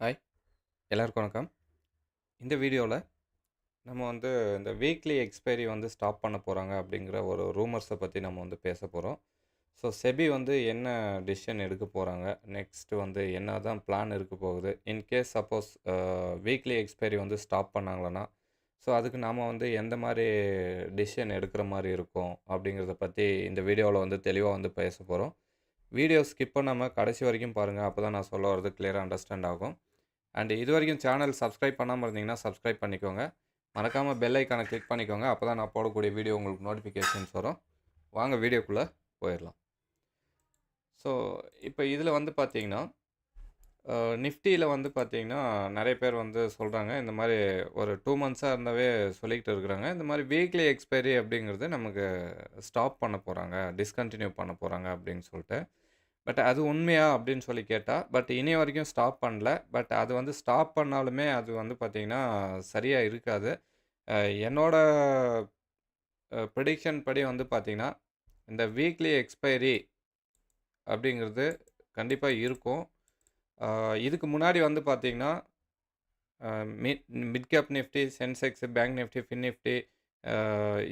Hi எல்லாருக்கும் வணக்கம். இந்த வீடியோவில் நம்ம வந்து இந்த வீக்லி எக்ஸ்பைரி வந்து ஸ்டாப் பண்ண போகிறாங்க அப்படிங்கிற ஒரு ரூமர்ஸை பற்றி நம்ம வந்து பேச போகிறோம் ஸோ செபி வந்து என்ன டிசிஷன் எடுக்க போகிறாங்க நெக்ஸ்ட்டு வந்து என்ன தான் பிளான் இருக்க போகுது? In case suppose weekly expiry வந்து ஸ்டாப் பண்ணாங்களன்னா ஸோ அதுக்கு நாம் வந்து எந்த மாதிரி டிசிஷன் எடுக்கிற மாதிரி இருக்கும் அப்படிங்கிறத பற்றி இந்த வீடியோவில் வந்து தெளிவாக வந்து பேச போகிறோம் வீடியோ ஸ்கிப் பண்ணாமல் கடைசி வரைக்கும் பாருங்கள் அப்போ தான் நான் சொல்ல வரது கிளியராக அண்டர்ஸ்டாண்ட் ஆகும். அண்ட் இது வரைக்கும் சேனல் சப்ஸ்கிரைப் பண்ணாமல் இருந்தீங்கன்னா சப்ஸ்கிரைப் பண்ணிக்கோங்க. மறக்காமல் பெல் ஐக்கானை கிளிக் பண்ணிக்கோங்க. அப்போ தான் நான் போடக்கூடிய வீடியோ உங்களுக்கு நோட்டிஃபிகேஷன்ஸ் வரும். வாங்க வீடியோக்குள்ளே போயிடலாம். ஸோ இப்போ இதில் வந்து பார்த்தீங்கன்னா நிஃப்டியில் வந்து பார்த்தீங்கன்னா நிறைய பேர் வந்து சொல்கிறாங்க இந்த மாதிரி ஒரு டூ மந்த்ஸாக இருந்தாவே சொல்லிக்கிட்டு இருக்கிறாங்க. இந்த மாதிரி வீக்லி எக்ஸ்பைரி அப்படிங்கிறது நமக்கு ஸ்டாப் பண்ண போகிறாங்க டிஸ்கண்டினியூ பண்ண போகிறாங்க அப்படின்னு சொல்லிட்டு. பட் அது உண்மையா அப்படின்னு சொல்லி கேட்டால் பட் இனி வரைக்கும் ஸ்டாப் பண்ணல. பட் அது வந்து ஸ்டாப் பண்ணாலுமே அது வந்து பார்த்திங்கன்னா சரியாக இருக்காது. என்னோட ப்ரிடிக்ஷன் படி வந்து பார்த்திங்கன்னா இந்த வீக்லி எக்ஸ்பைரி அப்படிங்கிறது கண்டிப்பாக இருக்கும். இதுக்கு முன்னாடி வந்து பார்த்திங்கன்னா mid mid cap Nifty Sensex bank Nifty fin Nifty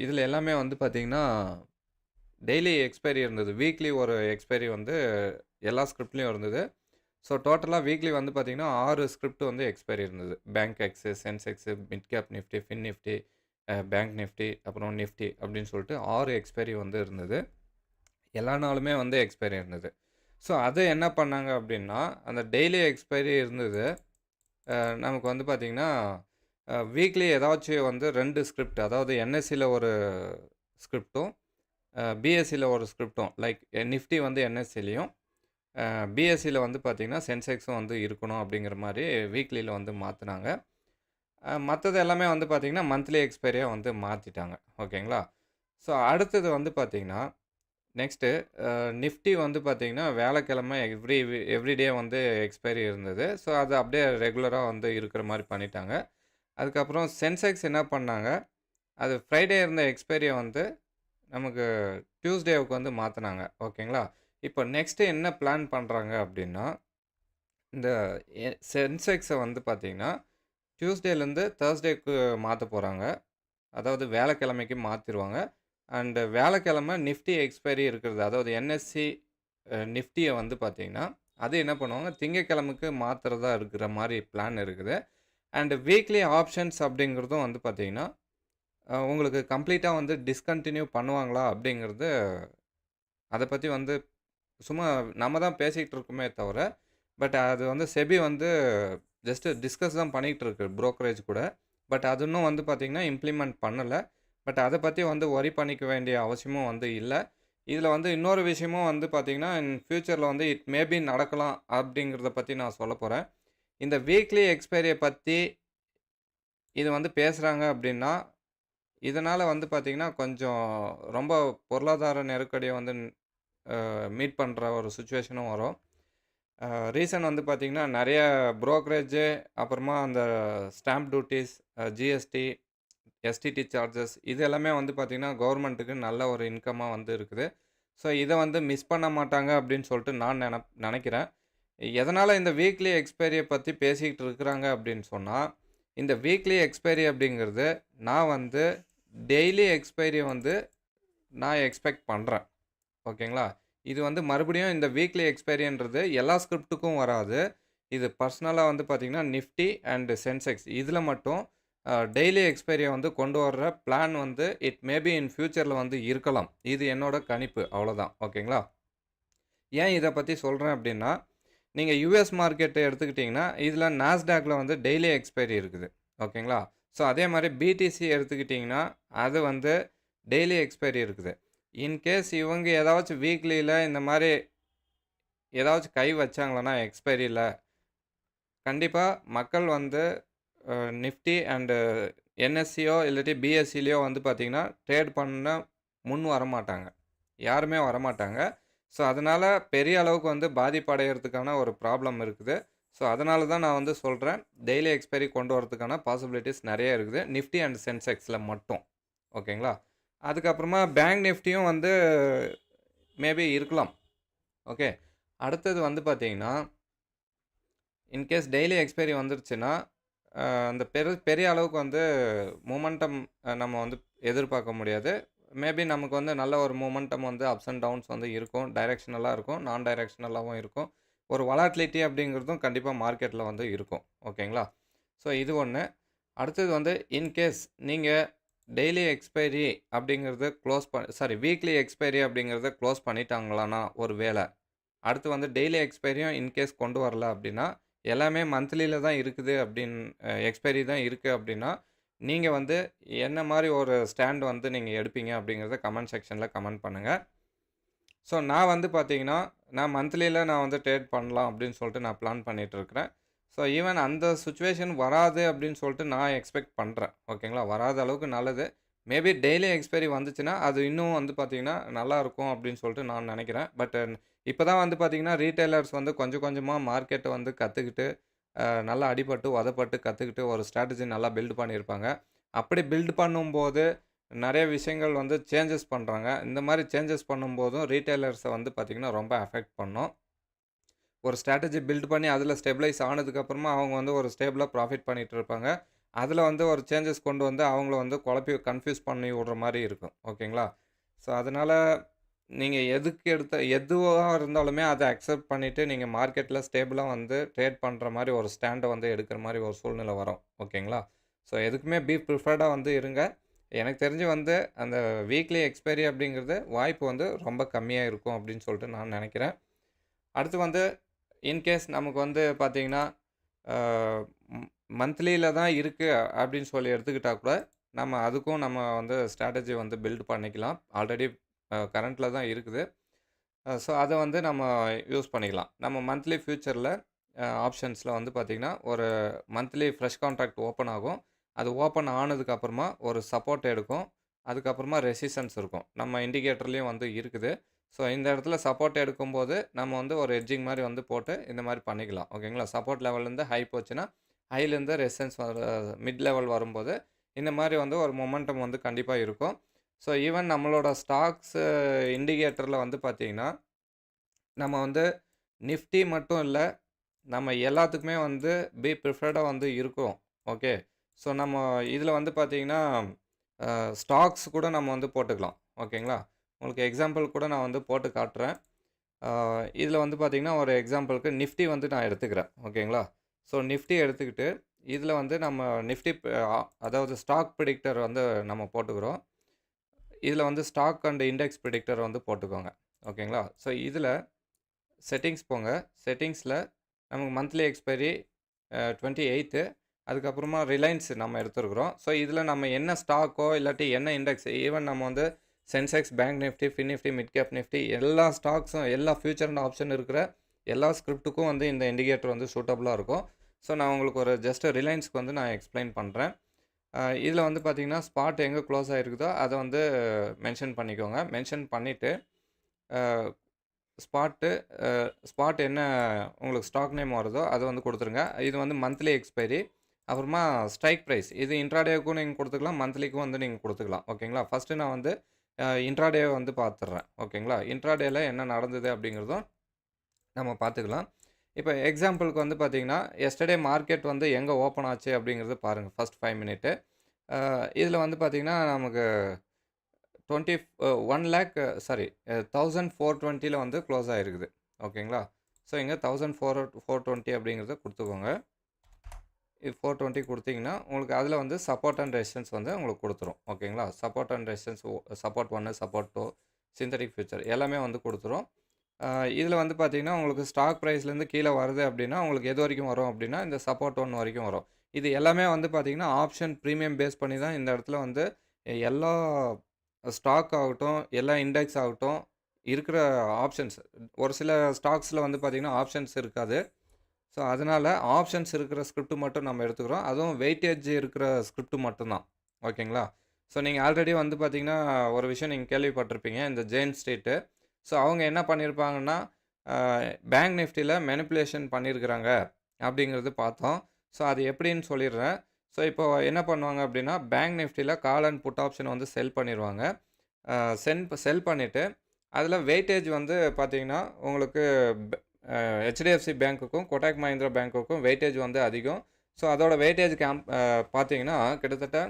இதில் எல்லாமே வந்து பார்த்திங்கன்னா டெய்லி எக்ஸ்பைரி இருந்தது. வீக்லி ஒரு எக்ஸ்பைரி வந்து எல்லா ஸ்கிரிப்ட்லேயும் இருந்தது. ஸோ டோட்டலாக வீக்லி வந்து பார்த்திங்கன்னா ஆறு ஸ்கிரிப்ட் வந்து எக்ஸ்பைரி இருந்தது. Bankex Sensex mid cap Nifty fin Nifty bank Nifty அப்புறம் நிஃப்டி அப்படின்னு சொல்லிட்டு ஆறு எக்ஸ்பைரி வந்து இருந்தது. எல்லா நாளுமே வந்து எக்ஸ்பைரி இருந்தது. ஸோ அது என்ன பண்ணாங்க அப்படின்னா அந்த டெய்லி எக்ஸ்பைரி இருந்தது. நமக்கு வந்து பார்த்திங்கன்னா வீக்லி ஏதாச்சும் வந்து ரெண்டு ஸ்கிரிப்ட் அதாவது என்எஸ்சியில் ஒரு ஸ்கிரிப்டும் பிஎஸ்சியில் ஒரு ஸ்கிரிப்டும் லைக் நிஃப்டி வந்து என்எஸ்சிலையும் பிஎஸ்சியில் வந்து பார்த்திங்கன்னா சென்செக்ஸும் வந்து இருக்கணும் அப்படிங்கிற மாதிரி வீக்லியில் வந்து மாற்றினாங்க மற்றது எல்லாமே வந்து பார்த்திங்கன்னா மந்த்லி எக்ஸ்பைரியாக வந்து மாற்றிட்டாங்க ஓகேங்களா? ஸோ அடுத்தது வந்து பார்த்திங்கன்னா நெக்ஸ்ட்டு நிஃப்டி வந்து பார்த்திங்கன்னா வேலைக்கிழமை எவ்ரி எவ்ரிடே வந்து எக்ஸ்பைரி இருந்தது. ஸோ அது அப்படியே ரெகுலராக வந்து இருக்கிற மாதிரி பண்ணிட்டாங்க. அதுக்கப்புறம் சென்செக்ஸ் என்ன பண்ணாங்க? அது ஃப்ரைடே இருந்த எக்ஸ்பைரியை வந்து நமக்கு டியூஸ்டேவுக்கு வந்து மாற்றினாங்க ஓகேங்களா? இப்போ நெக்ஸ்ட்டு என்ன பிளான் பண்ணுறாங்க அப்படின்னா இந்த சென்செக்ஸை வந்து பார்த்திங்கன்னா டியூஸ்டேலேருந்து தேர்ஸ்டேக்கு மாற்ற போகிறாங்க அதாவது வேலைக்கிழமைக்கு மாற்றிடுவாங்க அண்டு வேலைக்கிழமை நிஃப்டி எக்ஸ்பைரி இருக்கிறது. அதாவது என்எஸ்சி நிஃப்டியை வந்து பார்த்திங்கன்னா அது என்ன பண்ணுவாங்க? திங்கக்கிழமைக்கு மாற்றுறதா இருக்கிற மாதிரி பிளான் இருக்குது. அண்டு வீக்லி ஆப்ஷன்ஸ் அப்படிங்கிறதும் வந்து பார்த்திங்கன்னா உங்களுக்கு கம்ப்ளீட்டாக வந்து டிஸ்கண்டினியூ பண்ணுவாங்களா அப்படிங்கிறது அதை பற்றி வந்து சும்மா நம்ம தான் பேசிக்கிட்டு இருக்கோமே தவிர பட் அது வந்து செபி வந்து ஜஸ்ட்டு டிஸ்கஸ் தான் பண்ணிகிட்டு இருக்கு ப்ரோக்கரேஜ் கூட. பட் அது இன்னும் வந்து பார்த்திங்கன்னா இம்ப்ளிமெண்ட் பண்ணலை. பட் அதை பற்றி வந்து ஒரி பண்ணிக்க வேண்டிய அவசியமும் வந்து இல்லை. இதில் வந்து இன்னொரு விஷயமும் வந்து பார்த்திங்கன்னா இன் ஃப்யூச்சரில் வந்து இட் மேபி நடக்கலாம் அப்படிங்கிறத பற்றி நான் சொல்ல போகிறேன் இந்த வீக்லி எக்ஸ்பைரியை பற்றி இது வந்து பேசுகிறாங்க அப்படின்னா இதனால் வந்து பார்த்திங்கன்னா கொஞ்சம் ரொம்ப பொருளாதார நெருக்கடியை வந்து மீட் பண்ணுற ஒரு சுச்சுவேஷனும் வரும். ரீசன் வந்து பார்த்திங்கன்னா நிறைய ப்ரோக்கரேஜு அப்புறமா அந்த stamp duties GST STT charges இது எல்லாமே வந்து பார்த்திங்கன்னா கவர்மெண்ட்டுக்கு நல்ல ஒரு இன்கமாக வந்து இருக்குது. ஸோ இதை வந்து மிஸ் பண்ண மாட்டாங்க அப்படின்னு சொல்லிட்டு நான் நின நினைக்கிறேன். எதனால் இந்த வீக்லி எக்ஸ்பைரியை பற்றி பேசிக்கிட்டு இருக்கிறாங்க அப்படின்னு சொன்னால் இந்த வீக்லி எக்ஸ்பைரி அப்படிங்கிறது நான் வந்து டெய்லி எக்ஸ்பைரியை வந்து நான் எக்ஸ்பெக்ட் பண்ணுறேன் ஓகேங்களா? இது வந்து மறுபடியும் இந்த வீக்லி எக்ஸ்பைரின்றது எல்லா ஸ்கிரிப்ட்டுக்கும் வராது. இது பர்சனலாக வந்து பார்த்திங்கன்னா நிஃப்டி அண்டு சென்செக்ஸ் இதில் மட்டும் டெய்லி எக்ஸ்பைரியை வந்து கொண்டு வர்ற பிளான் வந்து இட் மேபி இன் ஃப்யூச்சரில் வந்து இருக்கலாம். இது என்னோட கணிப்பு. அவ்வளோதான் ஓகேங்களா? ஏன் இதை பற்றி சொல்கிறேன் அப்படின்னா நீங்கள் யூஎஸ் மார்க்கெட்டை எடுத்துக்கிட்டிங்கன்னா இதில் நாஸ்டாகில் வந்து டெய்லி எக்ஸ்பைரி இருக்குது. ஓகேங்களா? ஸோ அதே மாதிரி பிடிசி எடுத்துக்கிட்டிங்கன்னா அது வந்து டெய்லி எக்ஸ்பைரி இருக்குது. இன்கேஸ் இவங்க ஏதாச்சும் வீக்லியில் இந்த மாதிரி ஏதாச்சும் கை வச்சாங்களன்னா எக்ஸ்பைரியில் கண்டிப்பாக மக்கள் வந்து நிஃப்டி அண்டு என்எஸ்சியோ இல்லாட்டி பிஎஸ்சிலையோ வந்து பார்த்திங்கன்னா ட்ரேட் பண்ண முன் வரமாட்டாங்க. யாருமே வரமாட்டாங்க. ஸோ அதனால் பெரிய அளவுக்கு வந்து பாதிப்படைகிறதுக்கான ஒரு ப்ராப்ளம் இருக்குது. ஸோ அதனால தான் நான் வந்து சொல்கிறேன் டெய்லி எக்ஸ்பைரி கொண்டு வரதுக்கான பாசிபிலிட்டிஸ் நிறைய இருக்குது நிஃப்டி அண்ட் சென்செக்ஸில் மட்டும் ஓகேங்களா அதுக்கப்புறமா பேங்க் நிஃப்டியும் வந்து மேபி இருக்கலாம் ஓகே அடுத்தது வந்து பார்த்தீங்கன்னா இன்கேஸ் டெய்லி எக்ஸ்பைரி வந்துருச்சுன்னா, அந்த பெரு பெரிய அளவுக்கு வந்து மூமெண்டம் நம்ம வந்து எதிர்பார்க்க முடியாது. மேபி நமக்கு வந்து நல்ல ஒரு மூமெண்டம் வந்து அப்ஸ் அண்ட் டவுன்ஸ் வந்து இருக்கும். டைரெக்ஷனலாக இருக்கும். நான் டைரக்ஷனலாகவும் இருக்கும். ஒரு வொலாட்டிலிட்டி அப்படிங்கிறதும் கண்டிப்பாக மார்க்கெட்டில் வந்து இருக்கும். ஓகேங்களா? ஸோ இது ஒன்று அடுத்தது வந்து இன்கேஸ் நீங்கள் டெய்லி எக்ஸ்பைரி அப்படிங்கிறத க்ளோஸ் ப சாரி வீக்லி எக்ஸ்பைரி அப்படிங்கிறத க்ளோஸ் பண்ணிட்டாங்களான்னா ஒரு வேலை அடுத்து வந்து டெய்லி எக்ஸ்பைரியும் இன்கேஸ் கொண்டு வரல அப்படின்னா, எல்லாமே மந்த்லியில் தான் இருக்குது அப்படின்னு எக்ஸ்பைரி தான் இருக்குது அப்படின்னா, நீங்கள் வந்து என்ன மாதிரி ஒரு ஸ்டாண்ட் வந்து நீங்கள் எடுப்பீங்க அப்படிங்கிறத கமெண்ட் செக்ஷனில் கமெண்ட் பண்ணுங்கள் ஸோ நான் வந்து பார்த்தீங்கன்னா, நான் மந்த்லியில் நான் வந்து ட்ரேட் பண்ணலாம் அப்படின்னு சொல்லிட்டு நான் பிளான் பண்ணிகிட்ருக்கிறேன் ஸோ ஈவன் அந்த சுச்சுவேஷன் வராது அப்படின்னு சொல்லிட்டு நான் எக்ஸ்பெக்ட் பண்ணுறேன் ஓகேங்களா? வராத அளவுக்கு நல்லது. மேபி டெய்லி எக்ஸ்பைரி வந்துச்சுன்னா, அது இன்னும் வந்து பார்த்தீங்கன்னா, நல்லாயிருக்கும் அப்படின்னு சொல்லிட்டு நான் நினைக்கிறேன் பட் இப்போ தான் வந்து பார்த்தீங்கன்னா, ரீட்டைலர்ஸ் வந்து கொஞ்சம் கொஞ்சமாக மார்க்கெட்டை வந்து கற்றுக்கிட்டு நல்லா அடிபட்டு, உதப்பட்டு கற்றுக்கிட்டு ஒரு ஸ்ட்ராட்டஜி நல்லா பில்ட் பண்ணியிருப்பாங்க. அப்படி பில்ட் பண்ணும்போது, நிறைய விஷயங்கள் வந்து சேஞ்சஸ் பண்ணுறாங்க இந்த மாதிரி சேஞ்சஸ் பண்ணும்போதும் ரீட்டைலர்ஸை வந்து பார்த்தீங்கன்னா, ரொம்ப அஃபெக்ட் பண்ணும். ஒரு ஸ்ட்ராட்டஜி பில்ட் பண்ணி அதில் ஸ்டெபிலைஸ் ஆனதுக்கப்புறமா அவங்க வந்து ஒரு ஸ்டேபிளாக ப்ராஃபிட் பண்ணிகிட்டு இருப்பாங்க. அதில் வந்து ஒரு சேஞ்சஸ் கொண்டு வந்து அவங்கள வந்து குழப்பி கன்ஃப்யூஸ் பண்ணி விடுற மாதிரி இருக்கும். ஓகேங்களா? ஸோ அதனால நீங்கள் எதுக்கு எடுத்த எதுவாக இருந்தாலுமே அதை அக்செப்ட் பண்ணிவிட்டு நீங்கள் மார்க்கெட்டில் ஸ்டேபிளாக வந்து ட்ரேட் பண்ணுற மாதிரி ஒரு ஸ்டாண்டை வந்து எடுக்கிற மாதிரி ஒரு சூழ்நிலை வரும். ஓகேங்களா? ஸோ எதுக்குமே பி ப்ரிஃபர்டாக வந்து இருங்க. எனக்கு தெரிஞ்சு வந்து அந்த வீக்லி எக்ஸ்பைரி அப்படிங்கிறது வாய்ப்பு வந்து ரொம்ப கம்மியாக இருக்கும் அப்படின்னு சொல்லிட்டு நான் நினைக்கிறேன் அடுத்து வந்து இன்கேஸ் நமக்கு வந்து பார்த்தீங்கன்னா, மந்த்லியில் தான் இருக்குது அப்படின்னு சொல்லி எடுத்துக்கிட்டால் கூட, நம்ம அதுக்கும் நம்ம வந்து ஸ்ட்ராட்டஜி வந்து பில்ட் பண்ணிக்கலாம். ஆல்ரெடி கரண்ட்டில் தான் இருக்குது. ஸோ அதை வந்து நம்ம யூஸ் பண்ணிக்கலாம். நம்ம மந்த்லி ஃப்யூச்சரில் ஆப்ஷன்ஸில் வந்து பார்த்தீங்கன்னா, ஒரு மந்த்லி ஃப்ரெஷ் கான்ட்ராக்ட் ஓப்பன் ஆகும். அது ஓப்பன் ஆனதுக்கப்புறமா ஒரு சப்போர்ட் எடுக்கும். அதுக்கப்புறமா ரெசிஸ்டன்ஸ் இருக்கும். நம்ம இண்டிகேட்டர்லேயும் வந்து இருக்குது. ஸோ இந்த இடத்துல சப்போர்ட் எடுக்கும்போது, நம்ம வந்து ஒரு ஹெட்ஜிங் மாதிரி வந்து போட்டு இந்த மாதிரி பண்ணிக்கலாம். ஓகேங்களா? சப்போர்ட் லெவல்லேருந்து ஹை போச்சுன்னா, ஹைலேருந்து ரெசிஸ்டன்ஸ் வர மிட் லெவல் வரும்போது, இந்த மாதிரி வந்து ஒரு மொமெண்டம் வந்து கண்டிப்பாக இருக்கும். ஸோ ஈவன் நம்மளோட ஸ்டாக்ஸ் இண்டிகேட்டரில் வந்து பார்த்திங்கன்னா நம்ம வந்து நிஃப்டி மட்டும் இல்லை நம்ம எல்லாத்துக்குமே வந்து பி ப்ரிஃபர்டாக வந்து இருக்கும். ஓகே. ஸோ நம்ம இதில் வந்து பார்த்தீங்கன்னா, ஸ்டாக்ஸ் கூட நம்ம வந்து போட்டுக்கலாம். ஓகேங்களா? உங்களுக்கு எக்ஸாம்பிள் கூட நான் வந்து போட்டு காட்டுறேன். இதில் வந்து பார்த்திங்கன்னா ஒரு எக்ஸாம்பிளுக்கு நிஃப்டி வந்து நான் எடுத்துக்கிறேன். ஓகேங்களா? ஸோ நிஃப்டி எடுத்துக்கிட்டு, இதில் வந்து நம்ம நிஃப்டி அதாவது ஸ்டாக் ப்ரிடிக்டர் வந்து நம்ம போட்டுக்கிறோம். இதில் வந்து ஸ்டாக் அண்ட் இண்டெக்ஸ் ப்ரிடிக்டர் வந்து போட்டுக்கோங்க. ஓகேங்களா? ஸோ இதில் செட்டிங்ஸ் போங்க. செட்டிங்ஸில் நமக்கு மந்த்லி எக்ஸ்பைரி டுவெண்ட்டி எயித்து அதுக்கப்புறமா ரிலையன்ஸ் நம்ம எடுத்துருக்குறோம் ஸோ இதில் நம்ம என்ன ஸ்டாக்கோ இல்லாட்டி என்ன இண்டெக்ஸ் ஈவன் நம்ம வந்து Sensex, bank Nifty, fin Nifty, mid cap Nifty எல்லா ஸ்டாக்ஸும் எல்லா ஃபியூச்சர் அண்ட் ஆப்ஷன் இருக்கிற எல்லா ஸ்கிரிப்ட்டுக்கும் வந்து இந்த இண்டிகேட்டர் வந்து சூட்டபுளாக இருக்கும். ஸோ நான் உங்களுக்கு ஒரு ஜஸ்ட் ரிலையன்ஸ்க்கு வந்து நான் எக்ஸ்ப்ளைன் பண்ணுறேன் இதில் வந்து பார்த்திங்கன்னா ஸ்பாட் எங்கே க்ளோஸ் ஆகிருக்குதோ அதை வந்து மென்ஷன் பண்ணிக்கோங்க. மென்ஷன் பண்ணிவிட்டு ஸ்பாட்டு ஸ்பாட் என்ன உங்களுக்கு ஸ்டாக் நேம் வருதோ அதை வந்து கொடுத்துருங்க இது வந்து மந்த்லி எக்ஸ்பைரி. அப்புறமா ஸ்ட்ரைக் ப்ரைஸ் இது இன்ட்ராடேவுக்கும் நீங்கள் கொடுத்துக்கலாம் மந்த்லிக்கும் வந்து நீங்கள் கொடுத்துக்கலாம் ஓகேங்களா? ஃபர்ஸ்ட்டு நான் வந்து இன்ட்ராடேவை இன்ட்ராடே வந்து பார்த்துட்றேன் ஓகேங்களா? இன்ட்ராடேயில் என்ன நடந்தது அப்படிங்கிறதும் நம்ம பார்த்துக்கலாம். இப்போ எக்ஸாம்பிளுக்கு வந்து பார்த்தீங்கன்னா, எஸ்டர்டே மார்க்கெட் வந்து எங்கே ஓப்பன் ஆச்சு அப்படிங்கிறது பாருங்கள் ஃபர்ஸ்ட் 5 மினிட்டு. இதில் வந்து பார்த்திங்கன்னா நமக்கு twenty one lakh sorry thousand four டுவெண்ட்டியில் வந்து க்ளோஸ் ஆகிருக்குது ஓகேங்களா? ஸோ இங்கே தௌசண்ட் ஃபோர் ஃபோர் டுவெண்ட்டி அப்படிங்கிறத கொடுத்துக்கோங்க இது 420 குடுத்தீங்கன்னா, உங்களுக்கு அதில் வந்து சப்போர்ட் அண்ட் ரெசிஸ்டன்ஸ் வந்து உங்களுக்கு கொடுத்துரும் ஓகேங்களா? சப்போர்ட் அண்ட் ரெசிஸ்டன்ஸ் சப்போர்ட் ஒன்று சப்போர்ட் டூ சிந்தடிக் ஃபியூச்சர் எல்லாமே வந்து கொடுத்துரும் இதில் வந்து பார்த்தீங்கன்னா, உங்களுக்கு ஸ்டாக் ப்ரைஸ்லேருந்து கீழே வருது அப்படின்னா, உங்களுக்கு எது வரைக்கும் வரும் அப்படின்னா, இந்த சப்போர்ட் ஒன் வரைக்கும் வரும். இது எல்லாமே வந்து பார்த்திங்கன்னா ஆப்ஷன் ப்ரீமியம் பேஸ் பண்ணி தான் இந்த இடத்துல வந்து எல்லா ஸ்டாக் ஆகட்டும், எல்லா இண்டெக்ஸ் ஆகட்டும், இருக்கிற ஆப்ஷன்ஸ் ஒரு சில ஸ்டாக்ஸில் வந்து பார்த்தீங்கன்னா, ஆப்ஷன்ஸ் இருக்காது. ஸோ அதனால் ஆப்ஷன்ஸ் இருக்கிற ஸ்கிரிப்ட் மட்டும் நம்ம எடுத்துக்கிறோம். அதுவும் வெயிட்டேஜ் இருக்கிற ஸ்கிரிப்ட் மட்டும்தான் ஓகேங்களா? ஸோ நீங்கள் ஆல்ரெடி வந்து பார்த்தீங்கன்னா, ஒரு விஷயம் நீங்கள் கேள்விப்பட்டிருப்பீங்க. இந்த ஜெயின் ஸ்ட்ரீட்டு. ஸோ அவங்க என்ன பண்ணியிருப்பாங்கன்னா, பேங்க் நிஃப்டியில் மெனிப்புலேஷன் பண்ணியிருக்கிறாங்க அப்படிங்கிறது பார்த்தோம். ஸோ அது எப்படின்னு சொல்லிடுறேன். ஸோ இப்போ என்ன பண்ணுவாங்க அப்படின்னா, பேங்க் நிஃப்டியில் கால் அண்ட் புட் ஆப்ஷன் வந்து செல் பண்ணிடுவாங்க சென் செல் பண்ணிவிட்டு அதில் வெயிட்டேஜ் வந்து பார்த்தீங்கன்னா, உங்களுக்கு ஹெச்டிஎஃப்சி பேங்க்குக்கும் கொட்டாக் மஹிந்திரா பேங்க்குக்கும் வெயிட்டேஜ் வந்து அதிகம். ஸோ அதோட வெயிட்டேஜ் கேம்ப் பார்த்தீங்கன்னா கிட்டத்தட்ட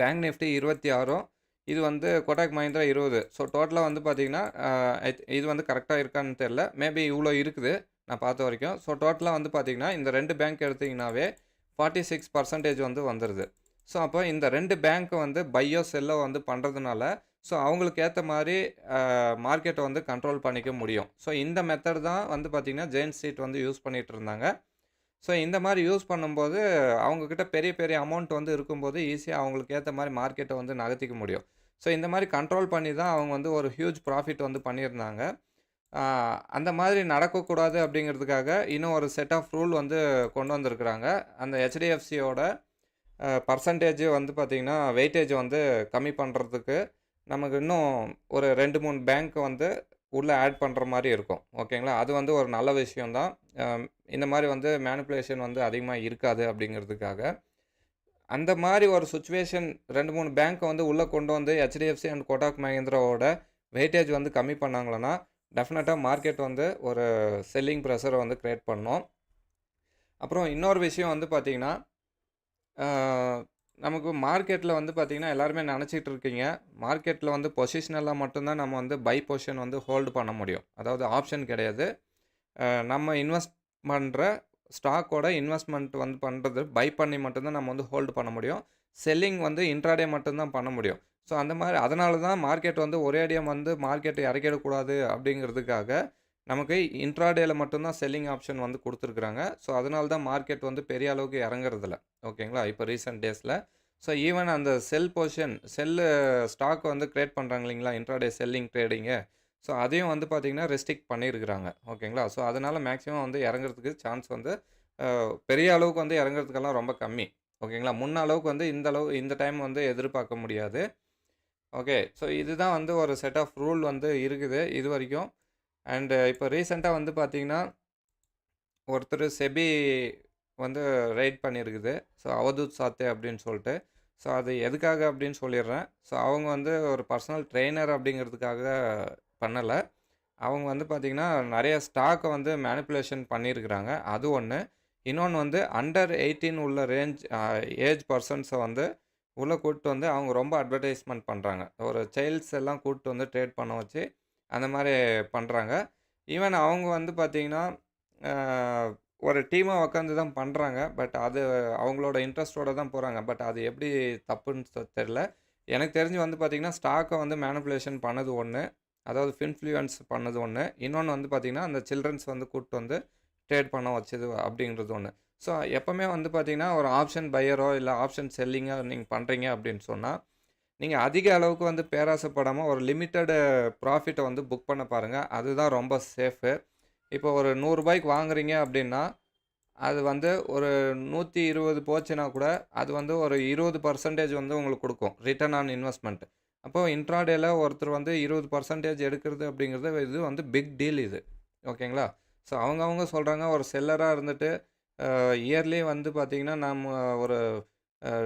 பேங்க் நிஃப்டி இருபத்தி ஆறும் இது வந்து கொட்டாக் மஹிந்திரா இருபது. ஸோ டோட்டலாக வந்து பார்த்தீங்கன்னா இது வந்து கரெக்டாக இருக்கான்னு தெரில மேபி இவ்வளோ இருக்குது நான் பார்த்த வரைக்கும். ஸோ டோட்டலாக வந்து பார்த்தீங்கன்னா இந்த ரெண்டு பேங்க் எடுத்திங்கனாவே ஃபார்ட்டி சிக்ஸ் பர்சன்டேஜ் வந்து வந்துடுது ஸோ அப்போ இந்த ரெண்டு பேங்க்கு வந்து பையோ செல்லோ வந்து பண்ணுறதுனால ஸோ அவங்களுக்கு ஏற்ற மாதிரி மார்க்கெட்டை வந்து கண்ட்ரோல் பண்ணிக்க முடியும். ஸோ இந்த மெத்தட் தான் வந்து பார்த்திங்கன்னா ஜெயின் சீட் வந்து யூஸ் பண்ணிகிட்டு இருந்தாங்க. ஸோ இந்த மாதிரி யூஸ் பண்ணும்போது அவங்கக்கிட்ட பெரிய பெரிய அமௌண்ட் வந்து இருக்கும்போது ஈஸியாக அவங்களுக்கு ஏற்ற மாதிரி மார்க்கெட்டை வந்து நகர்த்திக்க முடியும். ஸோ இந்த மாதிரி கண்ட்ரோல் பண்ணி தான் அவங்க வந்து ஒரு ஹியூஜ் ப்ராஃபிட் வந்து பண்ணியிருந்தாங்க. அந்த மாதிரி நடக்கக்கூடாது அப்படிங்கிறதுக்காக இன்னும் ஒரு செட் ஆஃப் ரூல் வந்து கொண்டு வந்திருக்கிறாங்க. அந்த ஹெச்டிஎஃப்சியோட பர்சன்டேஜ் வந்து பார்த்திங்கன்னா வெயிட்டேஜ் வந்து கம்மி பண்ணுறதுக்கு நமக்கு இன்னும் ஒரு ரெண்டு மூணு பேங்க்கு வந்து உள்ளே ஆட் பண்ணுற மாதிரி இருக்கும். ஓகேங்களா அது வந்து ஒரு நல்ல விஷயந்தான் இந்த மாதிரி வந்து மேனிப்புலேஷன் வந்து அதிகமாக இருக்காது அப்படிங்கிறதுக்காக. அந்த மாதிரி ஒரு சுச்சுவேஷன் ரெண்டு மூணு பேங்க்கை வந்து உள்ளே கொண்டு வந்து ஹெச்டிஎஃப்சி அண்ட் கோட்டாக் மஹேந்திராவோட வெயிட்டேஜ் வந்து கம்மி பண்ணாங்களன்னா டெஃபினட்டாக மார்க்கெட் வந்து ஒரு செல்லிங் ப்ரெஷரை வந்து க்ரியேட் பண்ணோம். அப்புறம் இன்னொரு விஷயம் வந்து பார்த்திங்கன்னா நமக்கு மார்க்கெட்டில் வந்து பார்த்திங்கன்னா எல்லாருமே நினச்சிட்டு இருக்கீங்க. மார்க்கெட்டில் வந்து பொசிஷனெல்லாம் மட்டும்தான் நம்ம வந்து பை பொசிஷன் வந்து ஹோல்டு பண்ண முடியும். அதாவது ஆப்ஷன் கிடையாது. நம்ம இன்வெஸ்ட் பண்ணுற ஸ்டாக்கோட இன்வெஸ்ட்மெண்ட் வந்து பண்ணுறது பை பண்ணி மட்டும்தான் நம்ம வந்து ஹோல்டு பண்ண முடியும். செல்லிங் வந்து இன்ட்ராடே மட்டும்தான் பண்ண முடியும். ஸோ அந்த மாதிரி அதனால தான் மார்க்கெட் வந்து ஒரே அடியாக வந்து மார்க்கெட்டை இறக்கிடக்கூடாது அப்படிங்கிறதுக்காக நமக்கு இன்ட்ராடேல மட்டும்தான் செல்லிங் ஆப்ஷன் வந்து கொடுத்துருக்குறாங்க. ஸோ அதனால தான் மார்க்கெட் வந்து பெரிய அளவுக்கு இறங்குறதில்ல. ஓகேங்களா இப்போ ரீசெண்ட் டேஸில் ஸோ ஈவன் அந்த செல் பொசிஷன் செல்லு ஸ்டாக் வந்து க்ரியேட் பண்ணுறாங்க இல்லைங்களா? இன்ட்ராடே செல்லிங் ட்ரேடிங்கு ஸோ அதையும் வந்து பார்த்திங்கன்னா ரெஸ்ட்ரிக்ட் பண்ணியிருக்கிறாங்க. ஓகேங்களா ஸோ அதனால் மேக்ஸிமம் வந்து இறங்குறதுக்கு சான்ஸ் வந்து பெரிய அளவுக்கு வந்து இறங்குறதுக்கெல்லாம் ரொம்ப கம்மி. ஓகேங்களா முன்ன அளவுக்கு வந்து இந்த அளவு இந்த டைம் வந்து எதிர்பார்க்க முடியாது. ஓகே ஸோ இதுதான் வந்து ஒரு செட் ஆஃப் ரூல் வந்து இருக்குது. இது வரைக்கும் அண்டு இப்போ ரீசெண்டாக வந்து பார்த்திங்கன்னா ஒருத்தர் செபி வந்து ரைட் பண்ணியிருக்குது ஸோ அவதூத் சாத்தே அப்படின்னு சொல்லிட்டு. ஸோ அது எதுக்காக அப்படின்னு சொல்லிடுறேன். ஸோ அவங்க வந்து ஒரு பர்சனல் ட்ரெயினர் அப்படிங்கிறதுக்காக பண்ணலை. அவங்க வந்து பார்த்திங்கன்னா நிறைய ஸ்டாக்கை வந்து மேனிப்புலேஷன் பண்ணியிருக்கிறாங்க அது ஒன்று இன்னொன்று வந்து அண்டர் எயிட்டீன் உள்ள ரேஞ்ச் ஏஜ் பர்சன்ஸை வந்து உள்ளே கூப்பிட்டு வந்து அவங்க ரொம்ப அட்வர்டைஸ்மெண்ட் பண்ணுறாங்க ஒரு சைல்ட்ஸ் எல்லாம் கூப்பிட்டு வந்து ட்ரேட் பண்ண வச்சு அந்த மாதிரி பண்ணுறாங்க ஈவன் அவங்க வந்து பார்த்திங்கன்னா ஒரு டீமாக உக்காந்து தான் பண்ணுறாங்க பட் அது அவங்களோட இன்ட்ரெஸ்ட்டோட தான் போகிறாங்க பட் அது எப்படி தப்புன்னு தெரில. எனக்கு தெரிஞ்சு வந்து பார்த்திங்கன்னா ஸ்டாக்கை வந்து மேனிப்புலேஷன் பண்ணது ஒன்று அதாவது ஃபின்ஃப்ளூயன்ஸ் பண்ணது ஒன்று இன்னொன்று வந்து பார்த்திங்கன்னா அந்த சில்ட்ரன்ஸ் வந்து கூப்பிட்டு வந்து ட்ரேட் பண்ண வச்சது அப்படிங்கிறது ஒன்று ஸோ எப்போவுமே வந்து பார்த்திங்கன்னா ஒரு ஆப்ஷன் பையரோ இல்லை ஆப்ஷன் செல்லிங்கோ நீங்கள் பண்ணுறீங்க அப்படின்னு சொன்னால் நீங்கள் அதிக அளவுக்கு வந்து பேராசைப்படாமல் ஒரு லிமிட்டடு ப்ராஃபிட்டை வந்து புக் பண்ண பாருங்கள் அதுதான் ரொம்ப சேஃபு இப்போ ஒரு நூறுரூபாய்க்கு வாங்குறீங்க அப்படின்னா அது வந்து ஒரு நூற்றி இருபது போச்சுன்னா கூட அது வந்து ஒரு இருபது பர்சன்டேஜ் வந்து உங்களுக்கு கொடுக்கும் ரிட்டர்ன் ஆன் இன்வெஸ்ட்மெண்ட் அப்போது இன்ட்ராடேல ஒருத்தர் வந்து இருபது பர்சன்டேஜ் எடுக்கிறது அப்படிங்கிறது இது வந்து பிக் டீல் இது. ஓகேங்களா? ஸோ அவங்கவுங்க சொல்கிறாங்க ஒரு செல்லராக இருந்துட்டு இயர்லி வந்து பார்த்திங்கன்னா நம்ம ஒரு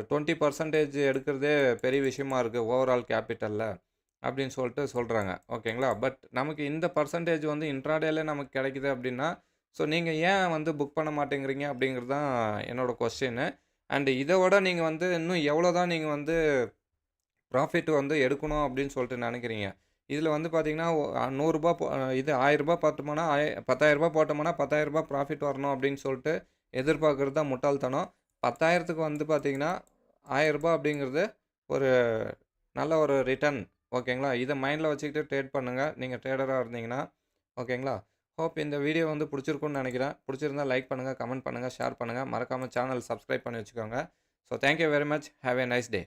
டுவெண்ட்டி பர்சன்டேஜ் எடுக்கிறதே பெரிய விஷயமா இருக்குது ஓவரால் கேபிட்டலில் அப்படின்னு சொல்லிட்டு சொல்கிறாங்க ஓகேங்களா? பட் நமக்கு இந்த பர்சன்டேஜ் வந்து இன்ட்ராடேல நமக்கு கிடைக்குது அப்படின்னா ஸோ நீங்கள் ஏன் வந்து புக் பண்ண மாட்டேங்கிறீங்க அப்படிங்கிறது தான் என்னோடய கொஸ்டின்னு அண்டு இதை விட நீங்கள் வந்து இன்னும் எவ்வளோ தான் நீங்கள் வந்து ப்ராஃபிட் வந்து எடுக்கணும் அப்படின்னு சொல்லிட்டு நினைக்கிறீங்க. இதில் வந்து பார்த்தீங்கன்னா நூறுரூபா இது ஆயிரரூபா பார்த்தோம்னா ஆய பத்தாயிரரூபா போட்டோம்னா பத்தாயிரரூபா ப்ராஃபிட் வரணும் அப்படின்னு சொல்லிட்டு எதிர்பார்க்குறது தான் முட்டாள்தனம். பத்தாயிரத்துக்கு வந்து பார்த்தீங்கன்னா ஆயிரரூபா அப்படிங்கிறது ஒரு நல்ல ஒரு ரிட்டர்ன் ஓகேங்களா இதை மைண்டில் வச்சுக்கிட்டு ட்ரேட் பண்ணுங்கள் நீங்கள் ட்ரேடராக இருந்தீங்கன்னா ஓகேங்களா ஹோப் இந்த வீடியோ வந்து பிடிச்சிருக்குன்னு நினைக்கிறேன். பிடிச்சிருந்தா லைக் பண்ணுங்கள் கமெண்ட் பண்ணுங்கள் ஷேர் பண்ணுங்கள் மறக்காமல் சேனல் சப்ஸ்கிரைப் பண்ணி வச்சுக்கோங்க. So thank you very much have a nice day